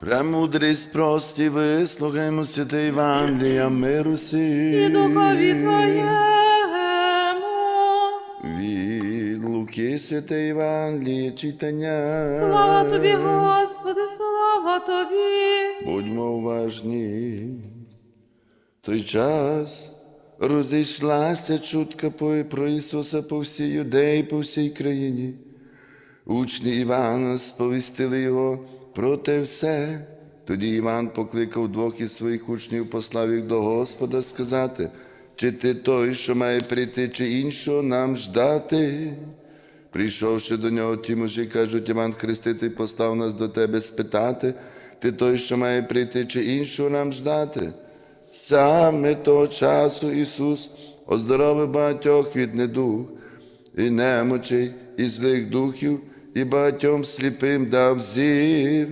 Премудрість прості, вислухаймо святе Євангелія, миру сі. і духові Твоєму. Від Луки святе Євангеліє читання. Слава Тобі, Господи, слава Тобі. Будьмо уважні. Той час розійшлася чутка про Ісуса по всій юдеї, по всій країні. Учні Івана сповістили його про те все. Тоді Іван покликав двох із своїх учнів, послав їх до Господа сказати, чи ти той, що має прийти, чи іншого нам ждати. Прийшовши до нього, ті мужі кажуть, Іван Хреститель постав нас до тебе спитати, ти той, що має прийти, чи іншого нам ждати. Саме того часу Ісус оздоровив багатьох від недуг і немочей, і злих духів, і багатьом сліпим дав зір.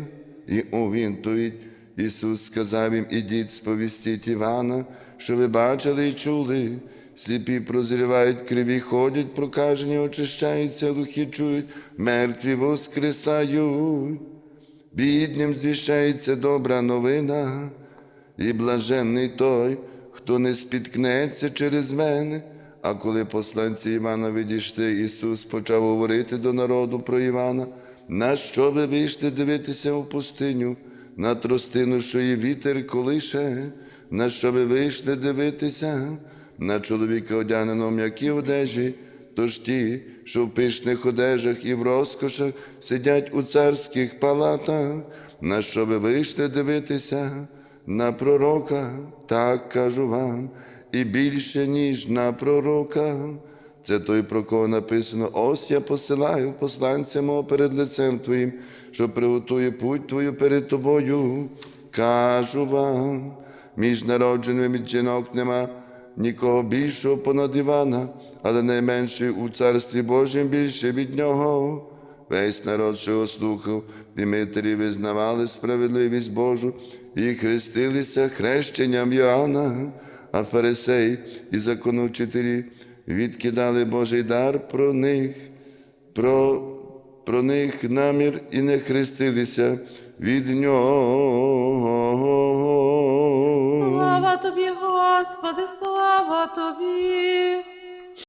І у відповідь Ісус сказав їм, ідіть, сповістіть Івана, що ви бачили і чули. Сліпі прозрівають, криві ходять, прокажені очищаються, глухі чують, мертві воскресають. Біднім звіщається добра новина, і блаженний той, хто не спіткнеться через мене. А коли посланці Івана відійшли, Ісус почав говорити до народу про Івана, на що ви вийшли дивитися в пустиню, на тростину, що є вітер колише, на що ви вийшли дивитися, на чоловіка одягненого м'які одежі, Тож ті, що в пишних одежах і в розкошах сидять у царських палатах, на що ви вийшли дивитися? На пророка, так кажу вам, і більше, ніж на пророка. Це той, про кого написано: ось я посилаю посланця мого перед лицем Твоїм, що приготує путь Твою перед тобою. Кажу вам, між народженими жінок нема нікого більшого понад Івана, але найменший у царстві Божім більше від нього. Весь народ, що його слухав, Димитрі визнавали справедливість Божу і хрестилися хрещенням Йоанна, а фарисеї і законовчителі відкидали Божий дар про них, про, про них намір і не хрестилися від нього. Слава Тобі, Господи, слава Тобі.